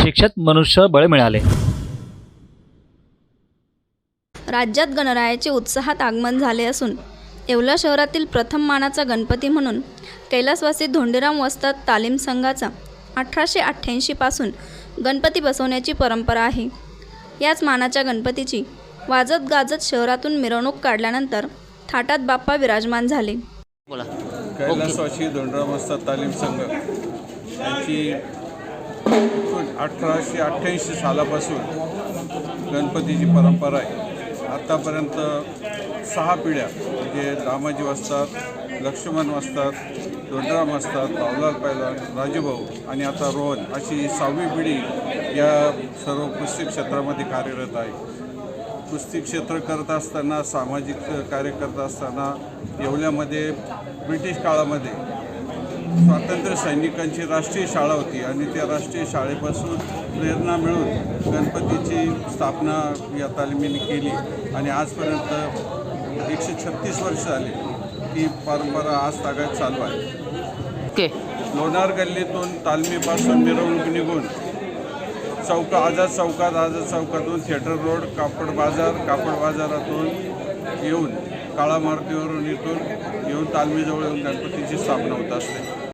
प्रशिक्षित मनुष्यबळ मिळाले. राज्यात गणरायाचे उत्साहात आगमन झाले असून येवला शहरातील प्रथम मानाचा गणपती म्हणून कैलासवासी धोंडीराम वस्ताद तालीम संघाचा अठराशे अठ्ठ्याऐंशीपासून गणपती बसवण्याची परंपरा आहे. याच मानाच्या गणपतीची वाजत गाजत शहरातून मिरवणूक काढल्यानंतर थाटात बाप्पा विराजमान झाले. बोला. कैलासवासी दोंडराम वस्ताद तालीम संघ यांची अठराशे अठ्ठ्याऐंशी सालापासून गणपतीची परंपरा आहे. आत्तापर्यंत सहा पिढ्या म्हणजे दामाजी वाचतात लक्ष्मण वाचतात दोडराम वस्ताद बावलाल पैलवान राजूभाऊ आणि आता रोहन अशी सहावी पिढी या सर्व कुस्ती क्षेत्रामध्ये कार्यरत आहे. कुस्ती क्षेत्र करत असताना सामाजिक कार्य करत असताना येवल्यामध्ये ब्रिटिश काळामध्ये स्वातंत्र्य सैनिकांची राष्ट्रीय शाळा होती आणि त्या राष्ट्रीय शाळेपासून प्रेरणा मिळून गणपतीची स्थापना या तालिमीने केली आणि आजपर्यंत एकशे छत्तीस वर्ष झाली ही परंपरा आज तागायत चालू आहे. ओके. लोणार गल्लीतून तालमीपासून मिरवणूक निघून चौका आझाद चौकात आझाद चौकातून थिएटर रोड कापड बाजार कापड बाजारातून येऊन काळा मारुतीवरून इथून येऊन तालमीजवळ येऊन गणपतीची स्थापना होत असते.